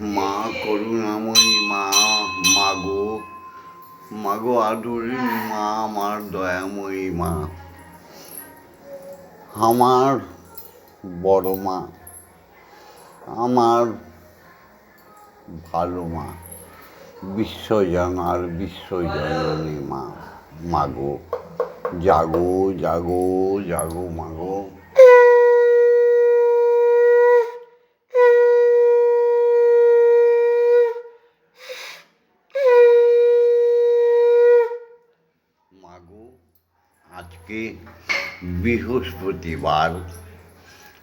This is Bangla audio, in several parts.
মা করুণাময়ী মা, মাগো মাগো আদুরি মা আমার দয়াময়ী মা। আমার বড় মা, আমার ভালো মা বিশ্বজনার বিশ্বজননী মা, মাগো। জাগো জাগো জাগো, মাগো মাগো আজকে বৃহস্পতিবার,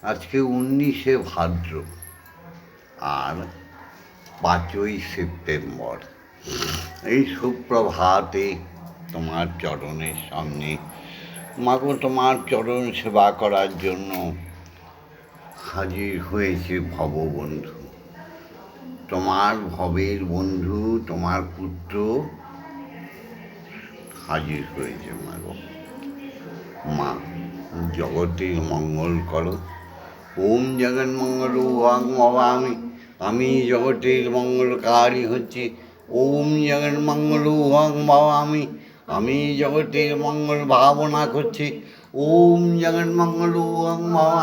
আজকে উনিশে ভাদ্র আর পাঁচই সেপ্টেম্বর। এই সুপ্রভাতে তোমার চরণের সামনে, মাগো তোমার চরণ সেবা করার জন্য হাজির হয়েছে ভববন্ধু। তোমার ভবের বন্ধু, তোমার পুত্র হাজির হয়েছে মাগো। মা জগতের মঙ্গল করো। ওম জগন মঙ্গল ওয়াং আমি আমি জগতের মঙ্গলকারী হচ্ছে। ওম জগন মঙ্গল ওয়াং আমি আমি জগতের মঙ্গল ভাবনা করছি। ওম জগন মঙ্গল ওয়াং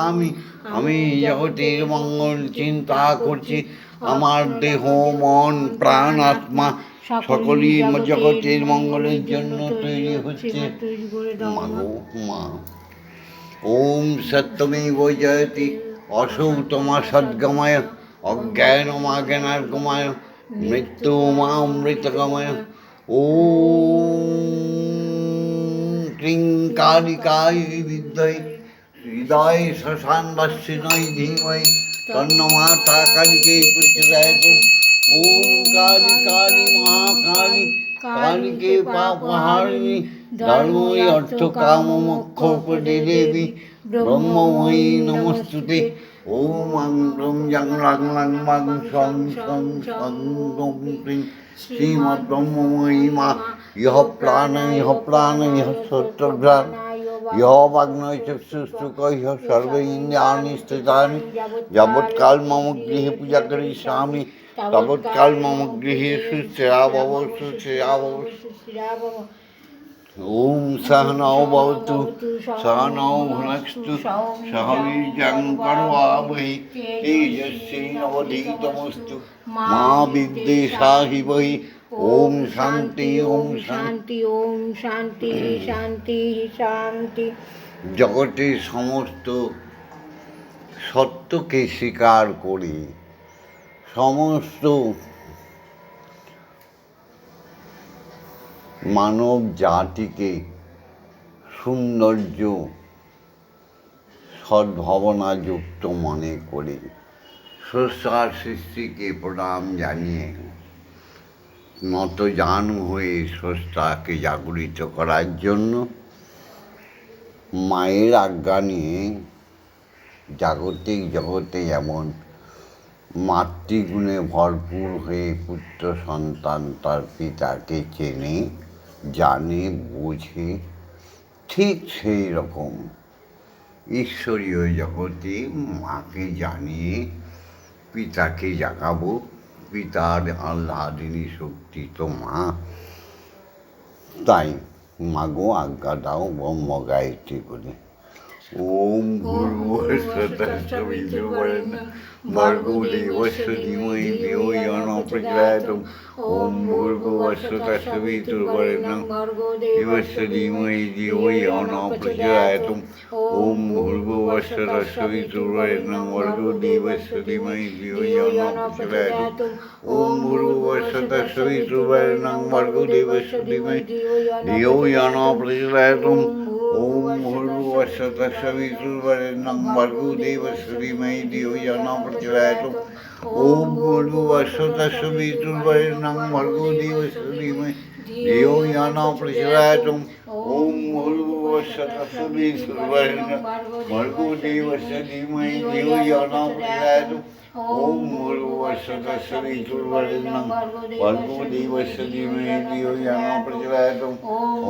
আমি আমি জগতের মঙ্গল চিন্তা করছি। আমার দেহ, মন, প্রাণ, আত্মা সকলই জগতের মঙ্গলের জন্য তৈরি হচ্ছে। মা। মা ওম সত্যমেব জয়তি। অসৌতমা সদ্গময়, অজ্ঞানমাজ্ঞানার্গময়, মৃত্যু মা অমৃতগময়। ওম ক্লিং কালিকায় বিদ্যয়। হৃদয় শ্মশান বাসিনয় ধীময়। তন্ন মাতা কালিকে প্রচলায়ত ওম কালী কালী মহাকালী কালীকে পাপহারিণী ধর্মই অর্থ কাম মোক্ষ প্রদে দেবী ব্রহ্মময়ী নমস্তুতে ওম আং রং জং রাং লাং মাং সং সং সং গং ক্রিং শ্রীমৎ ব্রহ্মময়ী মা ইহ প্রাণ ইহ প্রাণ ইহ সত্যভ্রাণ যাবৎকাল মম গৃহে পূজা করি স্বামী তাবৎকাল মম গৃহে সুশ্রেয়া ভব সুশ্রেয়া ভব ওম সহনৌ ভবতু সহনৌ ভুনস্তু সহ বীর্যং করবাবহি তেজস্বিনবধীতমস্তু মা বিদ্বেষাহি শান্তি ওম শান্তি শান্তি ওম শান্তি শান্তি শান্তি জগতের সমস্ত সত্যকে স্বীকার করে। সমস্ত মানব জাতিকে সৌন্দর্য সদ্ভাবনাযুক্ত মনে করে। স্রষ্টার সৃষ্টিকে প্রণাম জানিয়ে নত জান হয়ে স্রষ্টাকে জাগরিত করার জন্য মায়ের আজ্ঞা নিয়ে জাগতিক জগতে যেমন মাতৃগুণে ভরপুর হয়ে পুত্র সন্তান তার পিতাকে চেনে, জানে, বোঝে, ঠিক সেই রকম ঈশ্বরীয় জগতে মাকে জানিয়ে পিতাকে জাগাবো। পিতার আহ্লাদিনী শক্তি তো মা। তাই মাগো আজ্ঞা দাও বম্ম গায়ত্রী করে। ओम भूर्वशतश्चविदुर्वरेण्य भर्गो देवस्य धीमहि धियो यो न प्रचोदयात् ॐ भूर्भुवशतश्चविदुर्वरेण्य देवस्य धीमहि धियो यो न प्रचोदयात् ॐ भूर्भुवशतश्चविदुर्वरेण्य भर्गो देवस्य धीमहि धियो यो न प्रचोदयात् ॐ भूर्भुवशतश्चविदुर्वरेण्य भर्गो देवस्य धीमहि धियो यो न प्रचोदयात् ઓમ હોરુ અસત સવિતુર્વરેણમ ભર્ગુ દેવ શ્રીમય દેવયાના પ્રચલાયતુ ઓમ હોરુ અસત સવિતુર્વરેણમ ભર્ગુ દેવ શ્રીમય દેવયાના પ્રચલાયતુ ઓમ હોરુ અસત સવિતુર્વરેણમ ભર્ગુ દેવ શ્રીમય દેવયાના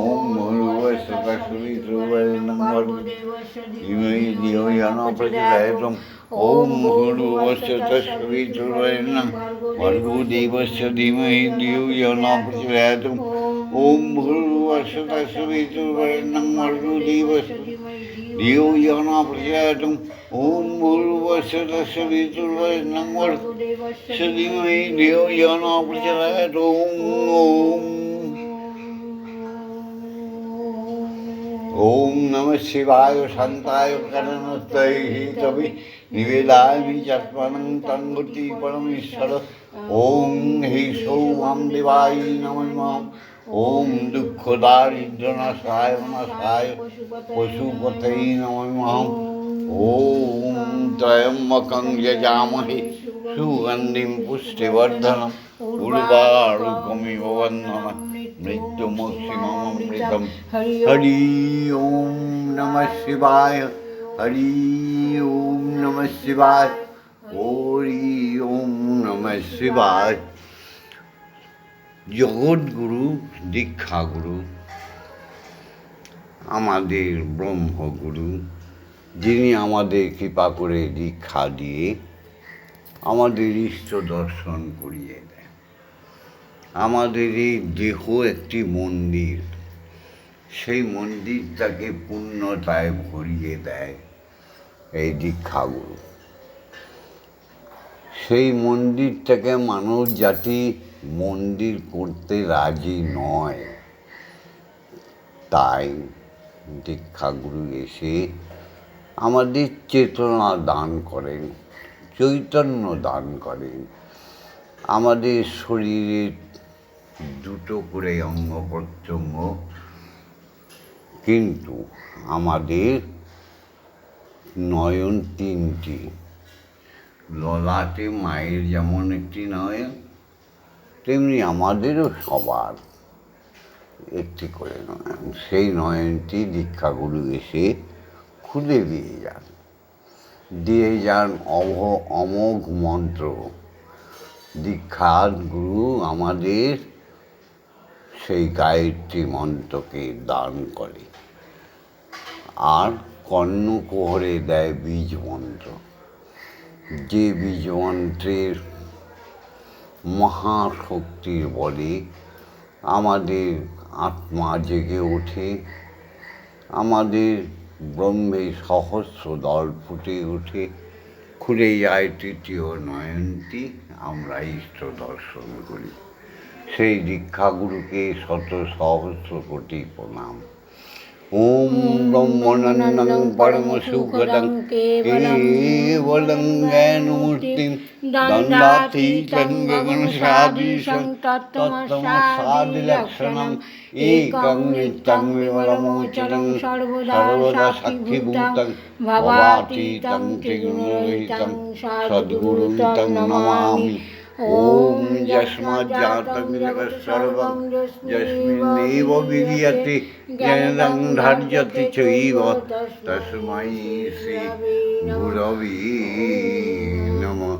ઓમ য়ো ন প্রচোদয়াৎ ওম ভূর্ভুবস্য তস্য বিতুর্বরেণ্যং ভর্গো ধীমহি ধিয়ো য়ো ন প্রচোদয়াৎ ওম ভূর্ভুবস্য তস্য বিতুর্বরেণ্যং ভর্গো দেবস্য ধীমহি ধিয়ো য়ো ন প্রচোদয়াৎ ওম ভূর্ভুবস্য তস্য বিতুর্বরেণ্যং ভর্গো দেবস্য ধিয়ো ओम नमः शिवाय शांताय करणस्तैः कवि निवेदा चर्पणं तङ्गुति परमेश्वर। ओम हि सौम दिवाय नम ओम दुख दारिद्रनाशाय नाशाय पशुपत नम। ओम त्रयम्बकं यजामहे। সুগন্ধিম পুষ্টিবর্ধনম উর্বারুকমিব বন্ধনম মৃত্যুমোক্ষিমমৃতম হরি ওম নমঃ শিবায়, হরি ওম নমঃ শিবায়, হরি ওম নমঃ শিবায়। জগৎগুরু দীক্ষাগুরু আমাদের ব্রহ্মগুরু, যিনি আমাদের কৃপা করে দীক্ষা দিয়ে আমাদের ইষ্ট দর্শন করিয়ে দেয়। আমাদের এই দেহ একটি মন্দির। সেই মন্দিরটাকে পূর্ণতায় ভরিয়ে দেয়। এই দীক্ষাগুরু। সেই মন্দিরটাকে মানব জাতি মন্দির করতে রাজি নয়। তাই দীক্ষাগুরু এসে আমাদের চেতনা দান করেন। চৈতন্য দান করেন। আমাদের শরীরের দুটো করে অঙ্গ প্রত্যঙ্গ কিন্তু আমাদের নয়ন তিনটি। ললাটে মায়ের যেমন একটি নয়ন, তেমনি আমাদেরও সবার একটি করে নয়ন। সেই নয়নটি দীক্ষাগুরু এসে খুলে দিয়ে যান। দিয়ে যান অভ অমোঘ মন্ত্র। দীক্ষার গুরু আমাদের সেই গায়ত্রী মন্ত্রকে দান করে। আর কর্ণ কোহরে দেয় বীজ মন্ত্র। যে বীজ মন্ত্রের মহাশক্তির বলে আমাদের আত্মা জেগে ওঠে। আমাদের ব্রহ্মে সহস্র দল ফুটে উঠে, খুলে যায় তৃতীয় নয়নটি, আমরা ইষ্ট দর্শন করি। সেই দীক্ষাগুরুকে শত সহস্র কোটি প্রণাম। ॐ ब्रह्मणन्नं परमसुखदं केवलं ज्ञानमूर्तिं दण्डाति चन्द्रगणसादिशं तत्तमसादिलक्षणम् एकं नित्यं विमलमोचनं सर्वदा साक्षिभूतं भवातीतं त्रिगुणरहितं सद्गुरुं नमामि ॐ यस्माज्जातं जगत्सर्वं यस्मिन्नेव विलीयते ज्ञानं धार्यते चैव तस्मै श्रीगुरवे नमः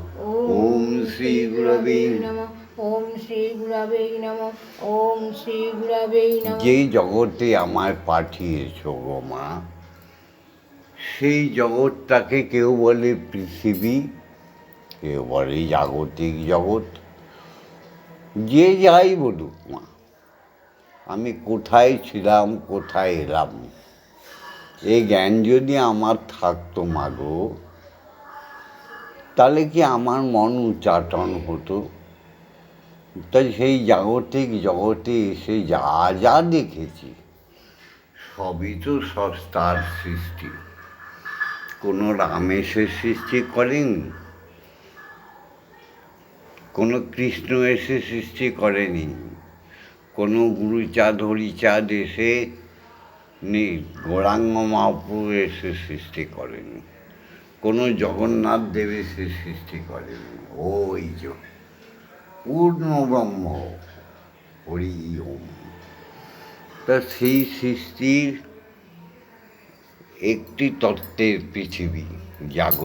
ॐ श्रीगुरवे নমঃ ওম শ্রী গুরবে নমঃ ওম শ্রী গুরবে নমঃ যে জগতে আমায় পাঠিয়েছ গো মা সেই জগৎটাকে কেউ বলে পৃথিবী কেউ বলে জাগতিক জগৎ। যে যাই বলুক মা, আমি কোথায় ছিলাম, কোথায় এলাম? এই জ্ঞান যদি আমার থাকতো মাগো তাহলে কি আমার মন উচ্চাটন হতো? তাই সেই জাগতিক জগতে এসে যা যা দেখেছি, সবই তো সস্তার সৃষ্টি। কোনো রামেশের সৃষ্টি করেনি কোনো কৃষ্ণ এসে সৃষ্টি করেনি। কোনো গুরুচাঁদ হরিচাঁদ এসে নি, গৌরাঙ্গ মহাপ্রভু এসে সৃষ্টি করেনি। কোনো জগন্নাথ দেব এসে সৃষ্টি করেনি। ওই যে পূর্ণ ব্রহ্ম, হরি ওম। তা সেই সৃষ্টির একটি তত্ত্বের পৃথিবী, জাগো